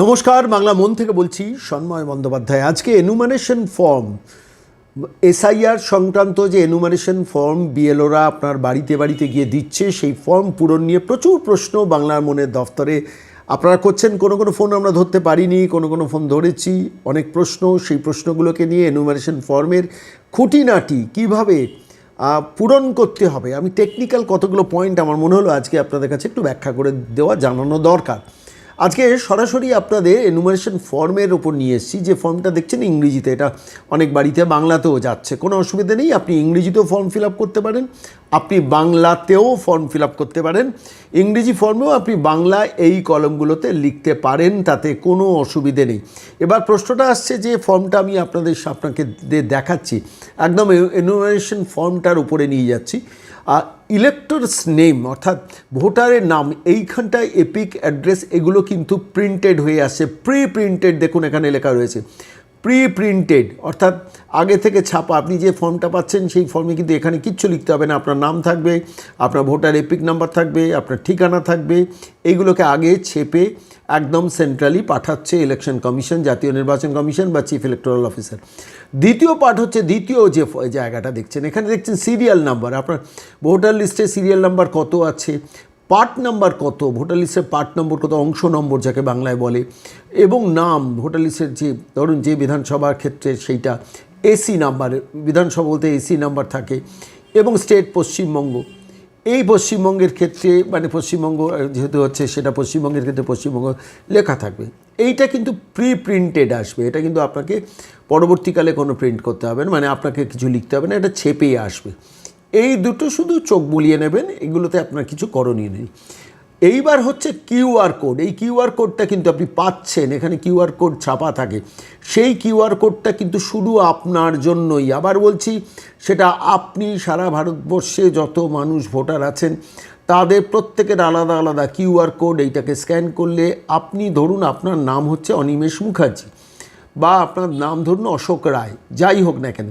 নমস্কার, বাংলা মন থেকে বলছি সন্ময় বন্দ্যোপাধ্যায়। আজকে এনুমারেশন ফর্ম এসআইআর সংক্রান্ত যে এনুমারেশন ফর্ম বিএলওরা আপনার বাড়িতে বাড়িতে গিয়ে দিচ্ছে, সেই ফর্ম পূরণ নিয়ে প্রচুর প্রশ্ন বাংলার মনের দফতরে। আপনারা করছেন, কোনো কোনো ফোন আমরা ধরতে পারিনি, কোনো কোনো ফোন ধরেছি, অনেক প্রশ্ন, সেই প্রশ্নগুলোকে নিয়ে এনুমারেশন ফর্মের খুঁটিনাটি কীভাবে পূরণ করতে হবে? আমি টেকনিক্যাল কতগুলো পয়েন্ট আমার মনে হলো আজকে আপনাদের কাছে একটু ব্যাখ্যা করে দেওয়া, জানানো দরকার। আজকে সরাসরি আপনাদের এনুমারেশন ফর্মের ওপর নিয়ে এসেছি। যে ফর্মটা দেখছেন ইংরেজিতে, এটা অনেক বাড়িতে বাংলাতেও যাচ্ছে। কোনো অসুবিধা নেই, আপনি ইংরেজিতেও ফর্ম ফিল করতে পারেন, আপনি বাংলাতেও ফর্ম ফিল করতে পারেন। ইংরেজি ফর্মেও আপনি বাংলা এই কলমগুলোতে লিখতে পারেন, তাতে কোনো অসুবিধে নেই। এবার প্রশ্নটা আসছে যে ফর্মটা আমি আপনাদের আপনাকে দেখাচ্ছি। একদম এনুমারেশন ফর্মটার উপরে নিয়ে যাচ্ছি। ইলেক্টরস নেম, অর্থাৎ ভোটারের নাম, এইখানটায় এপিক অ্যাড্রেস, এগুলো কিন্তু প্রিন্টেড হয়ে আসছে প্রি প্রিন্টেড দেখুন এখানে লেখা রয়েছে। প্রি প্রিন্টেড অর্থাৎ আগে থেকে ছাপা। আপনি যে ফর্মটা পাচ্ছেন, সেই ফর্মে কিন্তু এখানে কিচ্ছু লিখতে হবে না। আপনার নাম থাকবে, আপনার ভোটার এপিক নাম্বার থাকবে, আপনার ঠিকানা থাকবে। এইগুলোকে আগে ছেপে একদম সেন্ট্রালি পাঠাচ্ছে ইলেকশন কমিশন জাতীয় নির্বাচন কমিশন বা চিফ ইলেকটোরাল অফিসার দ্বিতীয় পার্ট হচ্ছে, দ্বিতীয় যে জায়গাটা দেখছেন, এখানে দেখছেন সিরিয়াল নাম্বার আপনার ভোটার লিস্টে সিরিয়াল নাম্বার কত আছে? পার্ট নাম্বার কত? ভোটার লিস্টের পার্ট নম্বর কত? অংশ নম্বর যাকে বাংলায় বলে। এবং নাম ভোটার লিস্টের যে, ধরুন যে বিধানসভার ক্ষেত্রে সেইটা এসি নাম্বার, বিধানসভা বলতে এসি নাম্বার থাকে, এবং স্টেট পশ্চিমবঙ্গ। এই পশ্চিমবঙ্গের ক্ষেত্রে মানে পশ্চিমবঙ্গ, যেহেতু হচ্ছে সেটা পশ্চিমবঙ্গের ক্ষেত্রে পশ্চিমবঙ্গ লেখা থাকবে। এইটা কিন্তু প্রি প্রিন্টেড আসবে। এটা কিন্তু আপনাকে পরবর্তীকালে কোনো প্রিন্ট করতে হবে না মানে আপনাকে কিছু লিখতে হবে না, এটা ছেপেই আসবে। এই দুটো শুধু চোখ বুলিয়ে নেবেন, এগুলোতে আপনার কিছু করণীয় নেই। এইবার হচ্ছে কিউআর কোড। এই কিউআর কোডটা কিন্তু আপনি পাচ্ছেন, এখানে কিউআর কোড ছাপা থাকে। সেই কিউআর কোডটা কিন্তু শুধু আপনার জন্যই। আবার বলছি, সেটা আপনি সারা ভারতবর্ষে যত মানুষ, ভোটার আছেন, তাদের প্রত্যেকের আলাদা আলাদা কিউআর কোড, এইটাকে স্ক্যান করলে আপনি, ধরুন আপনার নাম হচ্ছে অনিমেষ মুখার্জি। বা আপনার নাম ধরুন অশোক রায়, যাই হোক না কেন,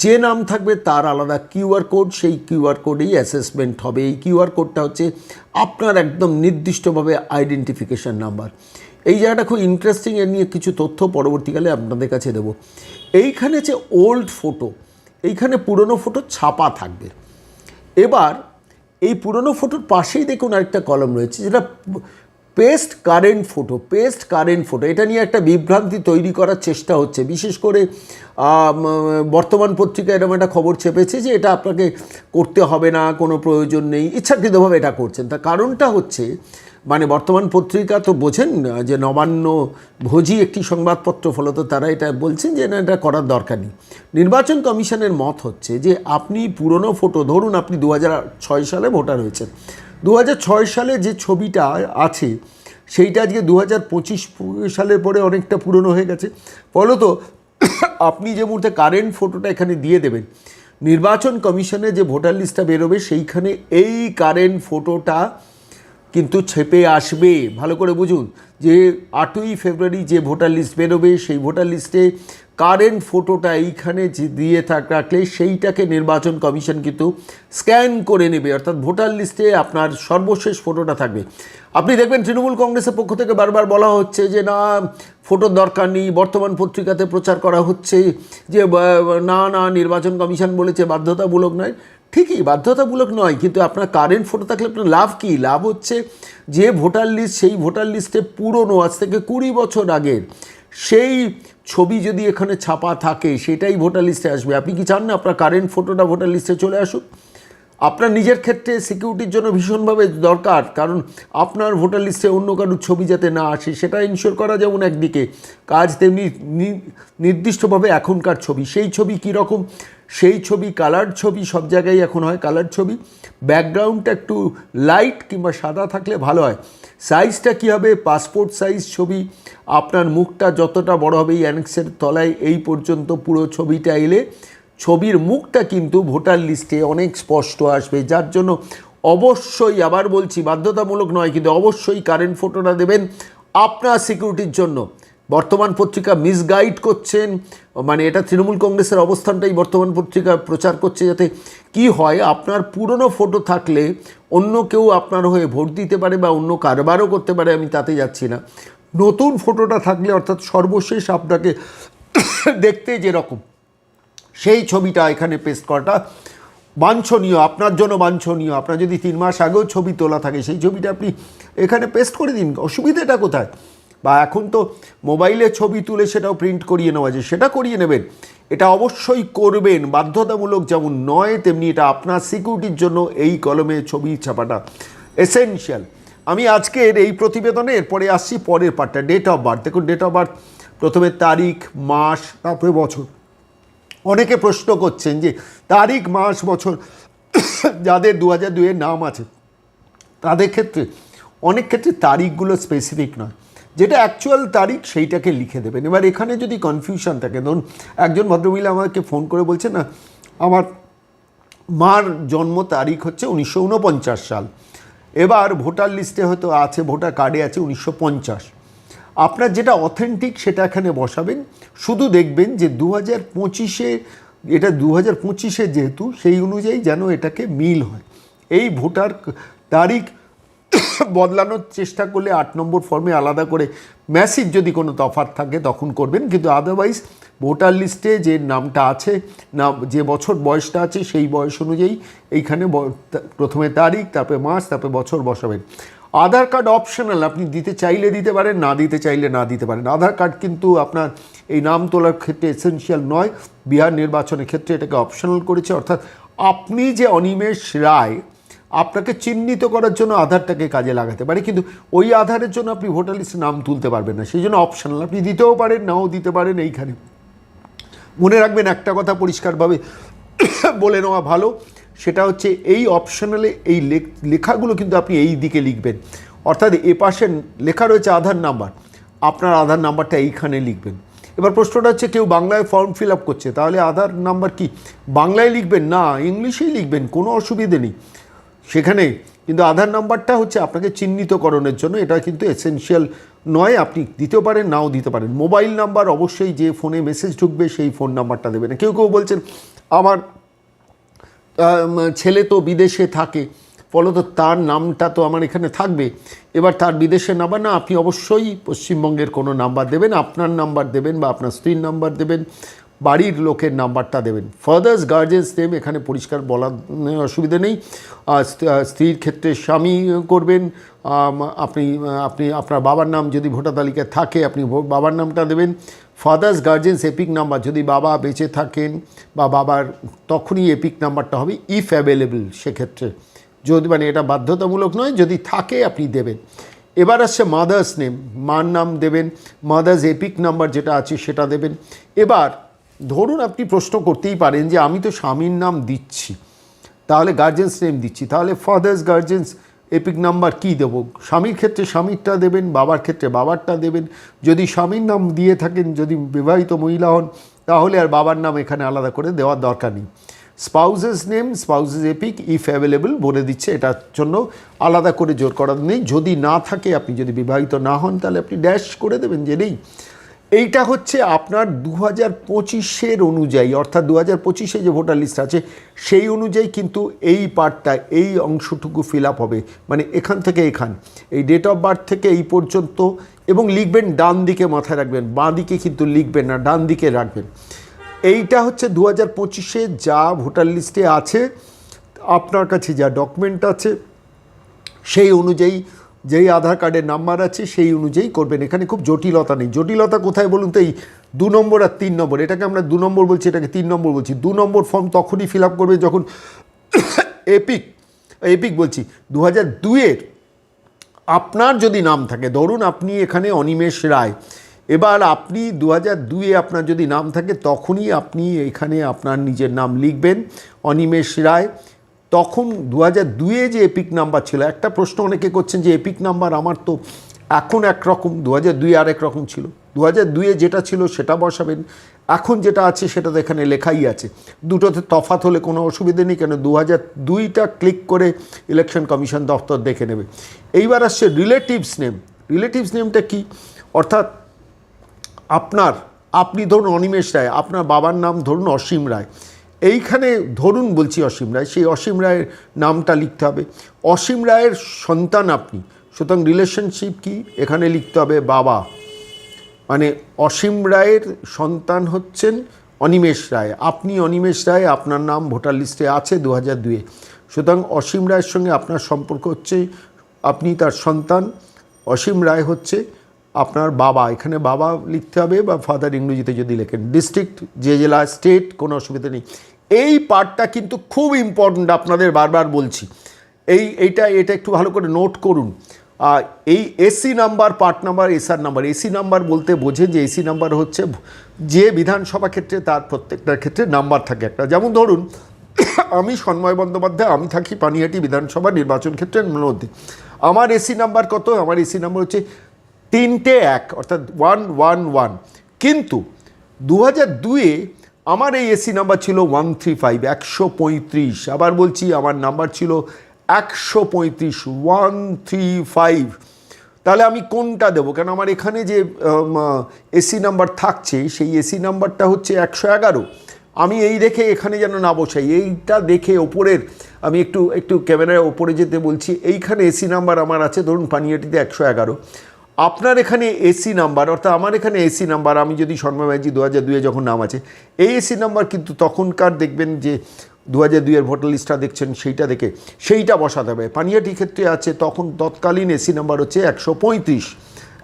যে নাম থাকবে তার আলাদা কিউআর কোড, সেই কিউআর কোডেই অ্যাসেসমেন্ট হবে। এই কিউআর কোডটা হচ্ছে আপনার একদম নির্দিষ্টভাবে আইডেন্টিফিকেশান নাম্বার এই জায়গাটা খুব ইন্টারেস্টিং এর নিয়ে কিছু তথ্য পরবর্তীকালে আপনাদের কাছে দেবো। এইখানে যে ওল্ড ফটো এইখানে পুরনো ফটো ছাপা থাকবে। এবার এই পুরনো ফটোর পাশেই দেখুন আরেকটা কলম রয়েছে, যেটা paste current photo, paste current photo, এটা নিয়ে একটা বিভ্রান্তি তৈরি করার চেষ্টা হচ্ছে। বিশেষ করে বর্তমান পত্রিকা এরকম একটা খবর চেপেছে যে এটা আপনাকে করতে হবে না, কোনো প্রয়োজন নেই, ইচ্ছাকৃতভাবে এটা করছেন। তার কারণটা হচ্ছে মানে বর্তমান পত্রিকা তো বোঝেন যে নবান্ন ভোজি একটি সংবাদপত্র, ফলত তারা এটা বলছেন যে না, এটা করার দরকার নেই। নির্বাচন কমিশনের মত হচ্ছে যে আপনি পুরনো ফটো, ধরুন আপনি দু সালে ভোটার হয়েছেন দু হাজার ছয় সালে যে ছবিটা আছে, সেইটা আজকে দু হাজার পঁচিশ সালের পরে অনেকটা পুরনো হয়ে গেছে। ফলত আপনি যে মুহূর্তে কারেন্ট ফটোটা এখানে দিয়ে দেবেন, নির্বাচন কমিশনে যে ভোটার লিস্টটা বেরোবে, সেইখানে এই কারেন্ট ফটোটা কিন্তু ছেপে আসবে। ভালো করে বুঝুন যে আটই ফেব্রুয়ারি যে ভোটার লিস্ট বেরোবে, সেই ভোটার লিস্টে কারেন্ট ফটোটা এইখানে দিয়ে থাক রাখলে সেইটাকে নির্বাচন কমিশন কিন্তু স্ক্যান করে নেবে। অর্থাৎ ভোটার লিস্টে আপনার সর্বশেষ ফটোটা থাকবে। আপনি দেখবেন তৃণমূল কংগ্রেসের পক্ষ থেকে বারবার বলা হচ্ছে যে, না ফটোর দরকার নেই, বর্তমান পত্রিকাতে প্রচার করা হচ্ছে যে না না, নির্বাচন কমিশন বলেছে, বাধ্যতামূলক নয়। ঠিকই, বাধ্যতামূলক নয়, কিন্তু আপনার কারেন্ট ফটো থাকলে আপনার লাভ কী? লাভ হচ্ছে যে ভোটার লিস্ট সেই ভোটার লিস্টে পুরনো, আজ থেকে কুড়ি বছর আগের, সেই ছবি যদি এখানে ছাপা থাকে, সেটাই ভোটার লিস্টে আসবে। আপনি কি চান না আপনার কারেন্ট ফটোটা ভোটার লিস্টে চলে আসুক? আপনার নিজের ক্ষেত্রে সিকিউরিটির জন্য ভীষণভাবে দরকার, কারণ আপনার ভোটার লিস্টে অন্য কারোর ছবি যাতে না আসে, সেটা ইনশিওর করা যেমন একদিকে। কাজ তেমনি নির্দিষ্টভাবে এখনকার ছবি, সেই ছবি কীরকম, সেই ছবি কালার ছবি সব জায়গায় এখন হয় কালার ছবি। ব্যাকগ্রাউন্ডটা একটু লাইট কিংবা সাদা থাকলে ভালো হয়। সাইজটা কী হবে? পাসপোর্ট সাইজ ছবি। আপনার মুখটা যতটা বড় হবে এই অ্যানেক্সের তলায় এই পর্যন্ত পুরো ছবিটা এলে ছবির মুখটা কিন্তু ভোটার লিস্টে অনেক স্পষ্ট আসবে, যার জন্য অবশ্যই, আবার বলছি, বাধ্যতামূলক নয়, কিন্তু অবশ্যই কারেন্ট ফটোটা দেবেন আপনার সিকিউরিটির জন্য। বর্তমান পত্রিকা মিসগাইড করছেন মানে এটা তৃণমূল কংগ্রেসের অবস্থানটাই বর্তমান পত্রিকা প্রচার করছে যাতে কি হয়, আপনার পুরনো ফটো থাকলে অন্য কেউ আপনার হয়ে ভোট দিতে পারে বা অন্য কারবারও করতে পারে, আমি তাতে যাচ্ছি না। নতুন ফটোটা থাকলে অর্থাৎ সর্বশেষ আপনাকে দেখতে যেরকম। সেই ছবিটা এখানে পেস্ট করাটা বাঞ্ছনীয়, আপনার জন্য বাঞ্ছনীয়। আপনার যদি তিন মাস আগেও ছবি তোলা থাকে, সেই ছবিটা আপনি এখানে পেস্ট করে দিন। অসুবিধাটা কোথায়? বা এখন তো মোবাইলে ছবি তুলে সেটাও প্রিন্ট করিয়ে নেওয়া যায় সেটা করিয়ে নেবেন। এটা অবশ্যই করবেন। বাধ্যতামূলক যেমন নয়, তেমনি এটা আপনার সিকিউরিটির জন্য এই কলমে ছবি ছাপাটা এসেনশিয়াল আমি আজকের এই প্রতিবেদনে এরপরে আসছি পরের পার্টটা ডেট অফ বার্থ দেখুন ডেট অফ বার্থ প্রথমে তারিখ, মাস, তারপরে বছর। অনেকে প্রশ্ন করছেন যে তারিখ, মাস, বছর, যাদের দু হাজার দুয়ের নাম আছে, তাদের ক্ষেত্রে, অনেক ক্ষেত্রে তারিখগুলো স্পেসিফিক নয়। যেটা অ্যাকচুয়াল তারিখ, সেইটাকে লিখে দেবেন। এবার এখানে যদি কনফিউশন থাকে, ধরুন একজন ভদ্রমহিলা আমাকে ফোন করে বলছে, না, আমার, মার জন্ম তারিখ হচ্ছে উনিশশো উনপঞ্চাশ সাল। এবার ভোটার লিস্টে হয়তো আছে, ভোটার কার্ডে আছে উনিশশো পঞ্চাশ। আপনার যেটা অথেন্টিক সেটা এখানে বসাবেন। শুধু দেখবেন যে দু হাজার পঁচিশে, এটা দু হাজার পঁচিশে যেহেতু, সেই অনুযায়ী যেন এটাকে মিল হয়। এই ভোটার তারিখ বদলানোর চেষ্টা করলে আট নম্বর ফর্মে আলাদা করে ম্যাসিভ যদি কোনো তফাৎ থাকে তখন করবেন। কিন্তু আদারওয়াইজ ভোটার লিস্টে যে নামটা আছে, নাম, যে বছর বয়সটা আছে সেই বয়স অনুযায়ী এইখানে প্রথমে তারিখ, তারপরে মাস, তারপরে বছর বসাবেন। আধার কার্ড অপশনাল, আপনি দিতে চাইলে দিতে পারেন, না দিতে চাইলে না দিতে পারেন। আধার কার্ড কিন্তু আপনার এই নাম তোলার ক্ষেত্রে এসেনশিয়াল নয়। বিহার নির্বাচনের ক্ষেত্রে এটাকে অপশনাল করেছে। অর্থাৎ আপনি যে অনিমেষ রায়, আপনাকে চিহ্নিত করার জন্য আধারটাকে কাজে লাগাতে পারে। কিন্তু ওই আধারের জন্য আপনি ভোটার লিস্টে নাম তুলতে পারবেন না। সেই জন্য অপশনাল আপনি দিতেও পারেন, নাও দিতে পারেন এইখানে। মনে রাখবেন একটা কথা পরিষ্কারভাবে বলে নেওয়া ভালো। সেটা হচ্ছে এই অপশনালে এই লেখ- লেখাগুলো কিন্তু আপনি এই দিকে লিখবেন। অর্থাৎ এ পাশে লেখা রয়েছে আধার নাম্বার। আপনার আধার নাম্বারটা এইখানে লিখবেন। এবার প্রশ্নটা হচ্ছে কেউ বাংলায় ফর্ম ফিল আপ করছে তাহলে আধার নাম্বার কি? বাংলায় লিখবেন? না ইংলিশেই লিখবেন কোনো অসুবিধে নেই। সেখানে কিন্তু আধার নাম্বারটা হচ্ছে আপনাকে চিহ্নিতকরণের জন্য এটা কিন্তু এসেনশিয়াল নয় আপনি দিতেও পারেন নাও দিতে পারেন। মোবাইল নাম্বার অবশ্যই যে ফোনে মেসেজ ঢুকবে সেই ফোন নাম্বারটা দেবেন। কেউ কেউ বলছেন আমার আম, ছেলে তো বিদেশে থাকে। ফলত তার নামটা তো আমার এখানে থাকবে। এবার তার বিদেশের নাম্বার না, আপনি অবশ্যই পশ্চিমবঙ্গের কোনো নাম্বার দেবেন, আপনার নাম্বার দেবেন বা আপনার স্ত্রীর নাম্বার দেবেন, বাড়ির লোকের নাম্বারটা দেবেন। ফাদার্স গার্জেন্স নেম এখানে পরিষ্কার বলার অসুবিধে নেই। স্ত্রীর ক্ষেত্রে স্বামী করবেন আপনি আপনি, আপনার বাবার নাম যদি ভোটার তালিকায় থাকে, আপনি বাবার নামটা দেবেন। ফাদার্স গার্জেন্স এপিক নাম্বার যদি বাবা বেঁচে থাকেন বা বাবার তখনই এপিক নাম্বারটা হবে ইফ অ্যাভেলেবল সেক্ষেত্রে। যদি মানে এটা বাধ্যতামূলক নয়, যদি থাকে আপনি দেবেন। এবার আসছে মাদার্স নেম মার নাম দেবেন মাদার্স এপিক নাম্বার যেটা আছে সেটা দেবেন। এবার ধরুন আপনি প্রশ্ন করতেই পারেন যে আমি তো স্বামীর নাম দিচ্ছি, তাহলে গার্জেন্স নেম দিচ্ছি, তাহলে ফাদার্স গার্জেন্স এপিক নাম্বার কী দেবো? স্বামীর ক্ষেত্রে স্বামীরটা দেবেন, বাবার ক্ষেত্রে বাবারটা দেবেন। যদি স্বামীর নাম দিয়ে থাকেন, যদি বিবাহিত মহিলা হন, তাহলে আর বাবার নাম এখানে আলাদা করে দেওয়ার দরকার নেই। Spouse's name spouse's EPIC if available বলে দিচ্ছে, এটার জন্য আলাদা করে জোর করার নেই। যদি না থাকে, আপনি যদি বিবাহিত না হন, তাহলে আপনি ড্যাশ করে দেবেন, যে নেই। এইটা হচ্ছে আপনার দু হাজার পঁচিশের অনুযায়ী, অর্থাৎ দু হাজার পঁচিশে যে ভোটার লিস্ট আছে, সেই অনুযায়ী কিন্তু এই পার্টটা, এই অংশটুকু ফিল আপ হবে। মানে এখান থেকে এখান, এই ডেট অফ বার্থ থেকে এই পর্যন্ত, এবং লিখবেন ডান দিকে মাথায় রাখবেন, বাঁ দিকে কিন্তু লিখবেন না, ডান দিকে রাখবেন। এইটা হচ্ছে দু হাজার পঁচিশে যা ভোটার লিস্টে আছে, আপনার কাছে যা ডকুমেন্ট আছে, সেই অনুযায়ী যেই আধার কার্ডের নাম্বার আছে, সেই অনুযায়ী করবেন। এখানে খুব জটিলতা নেই। জটিলতা কোথায় বলুন তো? এই দু নম্বর আর তিন নম্বর। এটাকে আমরা দু নম্বর বলছি, এটাকে তিন নম্বর বলছি। দু নম্বর ফর্ম তখনই ফিল আপ করবে যখন এপিক এপিক বলছি। দু হাজার দুয়ের আপনার যদি নাম থাকে, ধরুন আপনি এখানে অনিমেষ রায়। এবার আপনি দু হাজার দুয়ে আপনার যদি নাম থাকে, তখনই আপনি এখানে আপনার নিজের নাম লিখবেন, অনিমেষ রায়। তখন দু হাজার দুইয়ে যে এপিক নাম্বার ছিল, একটা প্রশ্ন অনেকে করছেন যে এপিক নাম্বার আমার তো এখন একরকম দু হাজার দুই আরেক রকম ছিল। দু হাজার দুইয়ে যেটা ছিল সেটা বসাবেন। এখন যেটা আছে সেটা তো এখানে লেখাই আছে। দুটোতে তফাৎ হলে কোনো অসুবিধে নেই, কেন দু হাজার দুইটা ক্লিক করে ইলেকশন কমিশন দপ্তর দেখে নেবে। এইবার আসছে রিলেটিভস নেম রিলেটিভস নেমটা কি? অর্থাৎ আপনার, আপনি ধরুন অনিমেষ রায়, আপনার বাবার নাম ধরুন অসীম রায়। এইখানে ধরুন বলছি অসীম রায়, সেই অসীম রায়ের নামটা লিখতে হবে। অসীম রায়ের সন্তান আপনি, সুতরাং রিলেশনশিপ কি? এখানে লিখতে হবে বাবা। মানে অসীম রায়ের সন্তান হচ্ছেন অনিমেষ রায়। আপনি অনিমেষ রায়, আপনার নাম ভোটার লিস্টে আছে দু হাজার দুয়ে। সুতরাং অসীম রায়ের সঙ্গে আপনার সম্পর্ক হচ্ছে আপনি তার সন্তান, অসীম রায় হচ্ছে আপনার বাবা, এখানে বাবা লিখতে হবে বা ফাদার ইংরেজিতে যদি লেখেন ডিস্ট্রিক্ট যে জেলা স্টেট কোনো অসুবিধা নেই। এই পার্টটা কিন্তু খুব ইম্পর্ট্যান্ট আপনাদের বারবার বলছি। এই, এইটা, এটা একটু ভালো করে নোট করুন। এই AC number part number SR number AC number বলতে বোঝে যে এসি নাম্বার হচ্ছে যে বিধানসভা ক্ষেত্রে তার প্রত্যেকটার ক্ষেত্রে নাম্বার থাকে একটা। যেমন ধরুন, আমি সন্ময় বন্দ্যোপাধ্যায়, আমি থাকি পানিহাটি বিধানসভা নির্বাচন ক্ষেত্রের মধ্যে। আমার এসি নাম্বার কত? আমার এসি নাম্বার হচ্ছে তিনটে এক, অর্থাৎ ওয়ান ওয়ান ওয়ান কিন্তু দু হাজার দুয়ে আমার এই এসি নাম্বার ছিল ওয়ান থ্রি ফাইভ একশো পঁয়ত্রিশ। আবার বলছি আমার নাম্বার ছিল একশো পঁয়ত্রিশ ওয়ান থ্রি ফাইভ তাহলে আমি কোনটা দেবো? কেন আমার এখানে যে এসি নাম্বার থাকছে, সেই এসি নাম্বারটা হচ্ছে একশো এগারো। আমি এই দেখে এখানে যেন না বসাই, এইটা দেখে ওপরের, আমি একটু একটু ক্যামেরায় ওপরে যেতে বলছি, এইখানে এসি নাম্বার আমার আছে, ধরুন পানিয়াটিতে একশো এগারো। আপনার এখানে এসি নাম্বার অর্থাৎ আমার এখানে এসি নাম্বার আমি যদি শর্মা ব্যানার্জি দু হাজার দুয়ে যখন নাম আছে, এই এসি নাম্বার কিন্তু তখনকার দেখবেন যে দু হাজার দুইয়ের ভোটার লিস্টটা দেখছেন, সেইটা দেখে, সেইটা বসাতে হবে। পানিয়াটি ক্ষেত্রে আছে, তখন তৎকালীন এসি নাম্বার হচ্ছে একশো পঁয়ত্রিশ,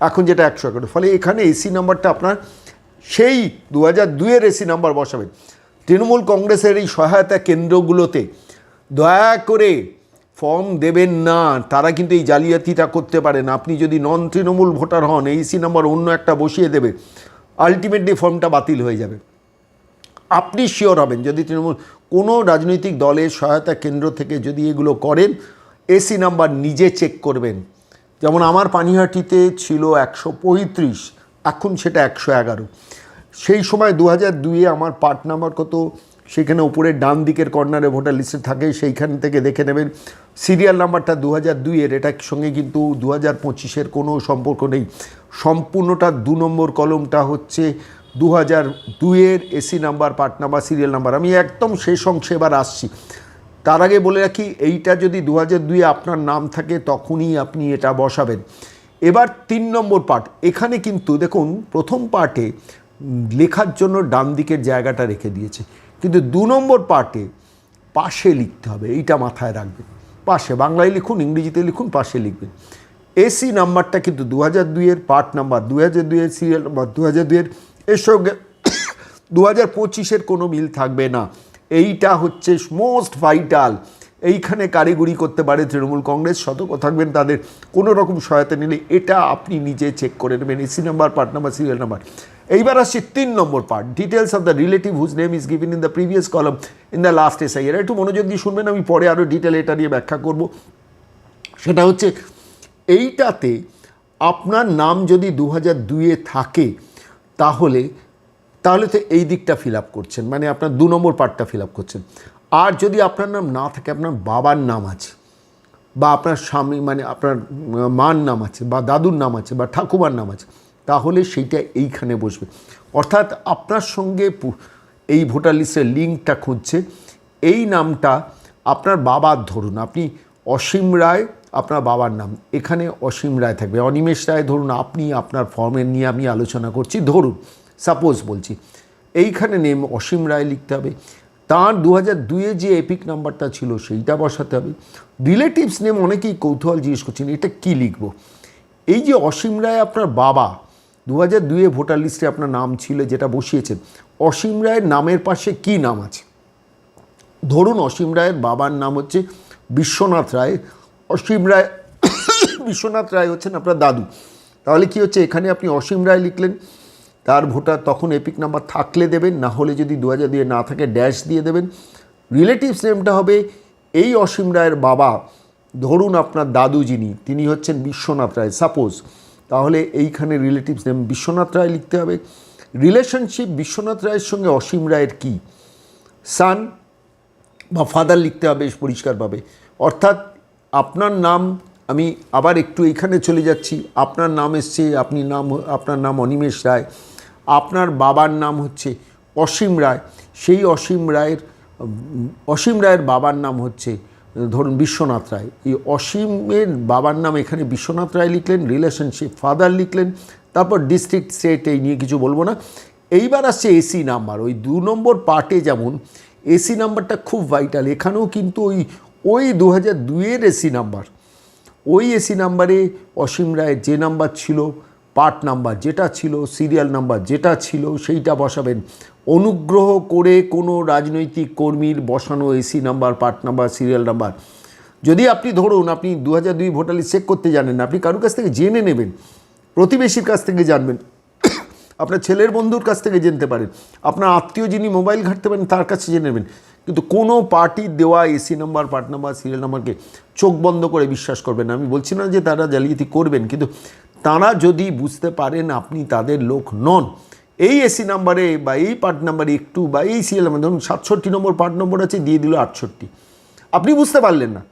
এখন যেটা একশো এগারো। ফলে এখানে এসি নাম্বারটা আপনার সেই দু হাজার দুইয়ের এসি নাম্বার বসাবেন। তৃণমূল কংগ্রেসের এই সহায়তা কেন্দ্রগুলোতে দয়া করে ফর্ম দেবেন না, তারা কিন্তু এই জালিয়াতিটা করতে পারেন আপনি যদি নন তৃণমূল ভোটার হন এইসি নাম্বার অন্য একটা বসিয়ে দেবে আলটিমেটলি ফর্মটা বাতিল হয়ে যাবে। আপনি শিওর হবেন, যদি তৃণমূল, কোনো রাজনৈতিক দলের সহায়তা কেন্দ্র থেকে যদি এগুলো করেন এসি নাম্বার নিজে চেক করবেন। যেমন আমার পানিহাটিতে ছিল একশো পঁয়ত্রিশ, এখন সেটা একশো এগারো। সেই সময় দু হাজার দুইয়ে আমার পার্ট নাম্বার কত? সেখানে উপরে ডান দিকের কর্নারে ভোটার লিস্টে থাকে, সেইখান থেকে দেখে নেবেন সিরিয়াল নাম্বারটা দু হাজার দুইয়ের। এটার সঙ্গে কিন্তু দু হাজার পঁচিশের কোনো সম্পর্ক নেই। সম্পূর্ণটা দু নম্বর কলমটা হচ্ছে দু হাজার দুইয়ের AC number, part number, serial number. আমি একদম শেষ অংশে এবার আসছি। তার আগে বলে রাখি, এইটা যদি দু হাজার দুইয়ে আপনার নাম থাকে, তখনই আপনি এটা বসাবেন। এবার তিন নম্বর পার্ট। এখানে কিন্তু দেখুন, প্রথম পার্টে লেখার জন্য ডান দিকের জায়গাটা রেখে দিয়েছে। কিন্তু দু নম্বর পার্টে পাশে লিখতে হবে, এইটা মাথায় রাখবেন। পাশে, বাংলায় লিখুন, ইংরেজিতে লিখুন, পাশে লিখবেন। এসি নাম্বারটা কিন্তু দু হাজার দুইয়ের পার্ট নাম্বার দু হাজার দুইয়ের সিরিয়াল নাম্বার দু হাজার দুইয়ের এর সঙ্গে দু হাজার পঁচিশের কোনো মিল থাকবে না। এইটা হচ্ছে মোস্ট ভাইটাল এইখানে কারিগরি করতে পারে তৃণমূল কংগ্রেস, সতর্ক থাকবেন তাদের। কোনো রকম সহায়তা নিলে এটা আপনি নিজে চেক করে নেবেন। AC number part number serial number এইবার আসছে তিন number part details of the relative whose name is given in the previous column in the last S I একটু মনোযোগ দিয়ে শুনবেন, আমি পরে আরও ডিটেল এটা নিয়ে ব্যাখ্যা করব। সেটা হচ্ছে, এইটাতে আপনার নাম যদি দু হাজার দুইয়ে থাকে, তাহলে তাহলে তো এই দিকটা ফিল আপ করছেন। মানে আপনার দু নম্বর পার্টটা ফিল আপ করছেন। আর যদি আপনার নাম না থাকে, আপনার বাবার নাম আছে, বা আপনার স্বামী মানে আপনার মার নাম আছে, বা দাদুর নাম আছে, বা ঠাকুমার নাম আছে, তাহলে সেইটা এইখানে বসবে। অর্থাৎ আপনার সঙ্গে এই ভোটার লিস্টের লিঙ্কটা খুঁজছে। এই নামটা আপনার বাবার ধরুন, আপনি অসীম রায়, আপনার বাবার নাম। এখানে অসীম রায় থাকবে। অনিমেষ রায় ধরুন, আপনি আপনার ফর্মের নিয়ে আমি আলোচনা করছি। ধরুন সাপোজ বলছি, এইখানে নেম অসীম রায় লিখতে হবে। তার দু হাজার দুয়ে যে এপিক নাম্বারটা ছিল সেইটা বসাতে হবে। রিলেটিভস নেম অনেকেই কৌতূহল জিজ্ঞেস করছেন, এটা কি লিখব? এই যে অসীম রায় আপনার বাবা দু হাজার দুয়ে ভোটার লিস্টে আপনার নাম ছিল, যেটা বসিয়েছেন, অসীম রায়ের নামের পাশে কি নাম আছে? ধরুন অসীম রায়ের বাবার নাম হচ্ছে বিশ্বনাথ রায়, অসীম রায়, বিশ্বনাথ রায় হচ্ছেন আপনার দাদু। তাহলে কি হচ্ছে? এখানে আপনি অসীম রায় লিখলেন তার ভোটার তখন এপিক নাম্বার থাকলে দেবেন, না হলে যদি দু হাজার দিয়ে না থাকে, ড্যাশ দিয়ে দেবেন। রিলেটিভস নেমটা হবে এই অসীম রায়ের বাবা, ধরুন আপনার দাদু যিনি, তিনি হচ্ছেন বিশ্বনাথ রায়। সাপোজ তাহলে এইখানে রিলেটিভস নেম বিশ্বনাথ রায় লিখতে হবে। রিলেশনশিপ বিশ্বনাথ রায়ের সঙ্গে অসীম রায়ের কী? সান বা ফাদার লিখতে হবে পরিষ্কারভাবে। অর্থাৎ আপনার নাম, আমি আবার একটু এখানে চলে যাচ্ছি। আপনার নাম এসছে, আপনি নাম, আপনার নাম অনিমেষ রায়। আপনার বাবার নাম হচ্ছে অসীম রায়। সেই অসীম রায়ের অসীম রায়ের বাবার নাম হচ্ছে, ধরুন বিশ্বনাথ রায়। এই অসীমের বাবার নাম এখানে বিশ্বনাথ রায় লিখলেন রিলেশনশিপ ফাদার লিখলেন, তারপর ডিস্ট্রিক্ট স্টেট এই নিয়ে কিছু বলব না। এইবার আসছে এসি নাম্বার ওই দু নম্বর পার্টে যেমন এসি নাম্বারটা খুব ভাইটাল এখানেও কিন্তু ওই ওই দু হাজার দুইয়ের এসি নাম্বার ওই এসি নাম্বারে অসীম রায়ের যে নাম্বার ছিল পার্ট নাম্বার যেটা ছিল, সিরিয়াল নাম্বার যেটা ছিল, সেইটা বসাবেন। অনুগ্রহ করে কোনো রাজনৈতিক কর্মীর বসানো AC number, part number, serial number. যদি আপনি ধরুন, আপনি দু হাজার দুই ভোটার চেক করতে জানেন না আপনি কারোর কাছ থেকে জেনে নেবেন, প্রতিবেশীর কাছ থেকে জানবেন, আপনার ছেলের বন্ধুর কাছ থেকে জানতে পারেন, আপনার আত্মীয় যিনি মোবাইল ঘাঁটতে পারেন, তার কাছে জেনে নেবেন। কিন্তু কোনো পার্টির দেওয়া AC number part number, serial নাম্বারকে চোখ বন্ধ করে বিশ্বাস করবেন আমি বলছি না যে তারা জালিয়াতি করবেন, কিন্তু তারা যদি বুঝতে পারেন আপনি তাদের লোক নন, এই এসি নাম্বারে বা এই পার্ট নাম্বারে একটু বা এই সিরিয়াল নাম্বার, ধরুন সাতষট্টি নম্বর পার্ট নম্বর আছে, দিয়ে দিল আটষট্টি। আপনি বুঝতে পারলেন না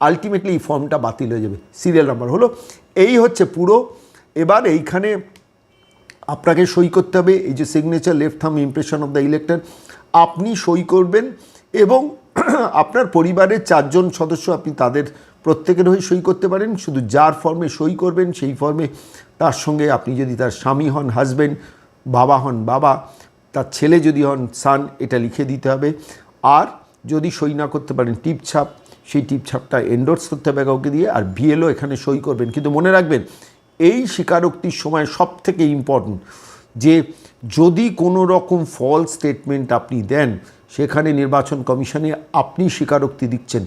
আলটিমেটলি এই ফর্মটা বাতিল হয়ে যাবে, সিরিয়াল নাম্বার হলো। এই হচ্ছে পুরো। এবার এইখানে আপনাকে সই করতে হবে, এই যে signature left thumb impression of the elector আপনি সই করবেন এবং আপনার পরিবারের চারজন সদস্য আপনি তাদের প্রত্যেকের হয়ে সই করতে পারেন, শুধু যার ফর্মে সই করবেন সেই ফর্মে তার সঙ্গে আপনি যদি তার স্বামী হন হাজব্যান্ড বাবা হন, বাবা, তার ছেলে যদি হন সান এটা লিখে দিতে হবে। আর যদি সই না করতে পারেন, টিপ ছাপ, সেই টিপ ছাপটা এন্ডোর্স করতে হবে কাউকে দিয়ে, আর বিএলও এখানে সই করবেন। কিন্তু মনে রাখবেন, এই স্বীকারোক্তির সময় সব থেকে ইম্পর্টেন্ট যে যদি কোনো রকম ফল স্টেটমেন্ট আপনি দেন সেখানে নির্বাচন কমিশনে আপনি স্বীকারোক্তি দিচ্ছেন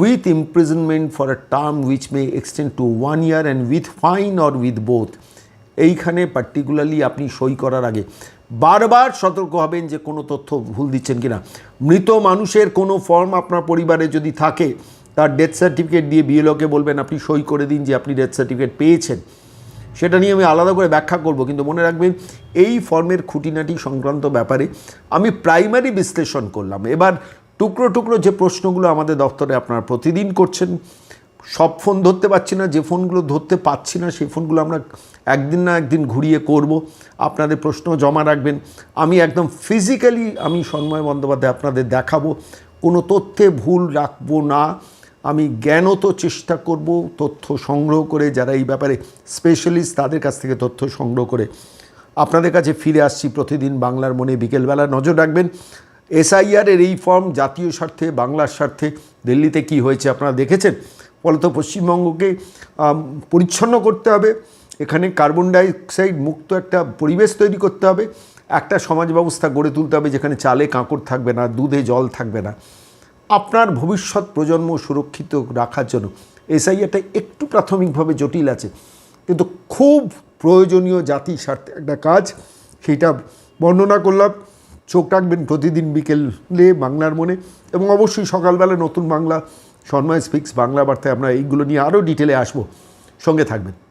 with imprisonment for a term which may extend to one year and with fine or with both এইখানে পার্টিকুলারলি আপনি সই করার আগে বারবার সতর্ক হবেন যে কোনো তথ্য ভুল দিচ্ছেন কিনা। মৃত মানুষের কোনো ফর্ম আপনার পরিবারে যদি থাকে, তার ডেথ সার্টিফিকেট দিয়ে বিএলওকে বলবেন, আপনি সই করে দিন যে আপনি ডেথ সার্টিফিকেট পেয়েছেন। সেটা নিয়ে আমি আলাদা করে ব্যাখ্যা করব, কিন্তু মনে রাখবেন এই ফর্মের খুঁটিনাটি সংক্রান্ত ব্যাপারে আমি প্রাইমারি বিশ্লেষণ করলাম। এবার টুকরো টুকরো যে প্রশ্নগুলো আমাদের দপ্তরে আপনারা প্রতিদিন করছেন, সব ফোন ধরতে পারছি না, যে ফোনগুলো ধরতে পাচ্ছি না, সেই ফোনগুলো আমরা একদিন না একদিন ঘুরিয়ে করব। আপনাদের প্রশ্ন জমা রাখবেন। আমি একদম ফিজিক্যালি আমি সন্ময় বন্দ্যোপাধ্যায় আপনাদের দেখাবো। কোনো তথ্যে ভুল রাখব না। আমি জ্ঞানত চেষ্টা করব তথ্য সংগ্রহ করে, যারা এই ব্যাপারে স্পেশালিস্ট তাদের কাছ থেকে তথ্য সংগ্রহ করে আপনাদের কাছে ফিরে আসছি প্রতিদিন বাংলার মনে। বিকেলবেলা নজর রাখবেন। এসআইআরের এই ফর্ম জাতীয় স্বার্থে, বাংলার স্বার্থে দিল্লিতে কি হয়েছে আপনারা দেখেছেন? ফলত পশ্চিমবঙ্গকে পরিচ্ছন্ন করতে হবে। এখানে কার্বন ডাইঅক্সাইড মুক্ত একটা পরিবেশ তৈরি করতে হবে। একটা সমাজ ব্যবস্থা গড়ে তুলতে হবে যেখানে চালে কাঁকড় থাকবে না, দুধে জল থাকবে না। আপনার ভবিষ্যৎ প্রজন্ম সুরক্ষিত রাখার জন্য এসআইআরটা একটু প্রাথমিকভাবে জটিল আছে। কিন্তু খুব প্রয়োজনীয় জাতি স্বার্থে একটা কাজ, সেইটা বর্ণনা করলাম। চোখ রাখবেন প্রতিদিন বিকেলে বাংলার মনে এবং অবশ্যই সকালবেলা নতুন বাংলা সন্ময় স্পিক্স বাংলা বার্তায় আমরা এইগুলো নিয়ে আরও ডিটেলে আসব। সঙ্গে থাকবেন।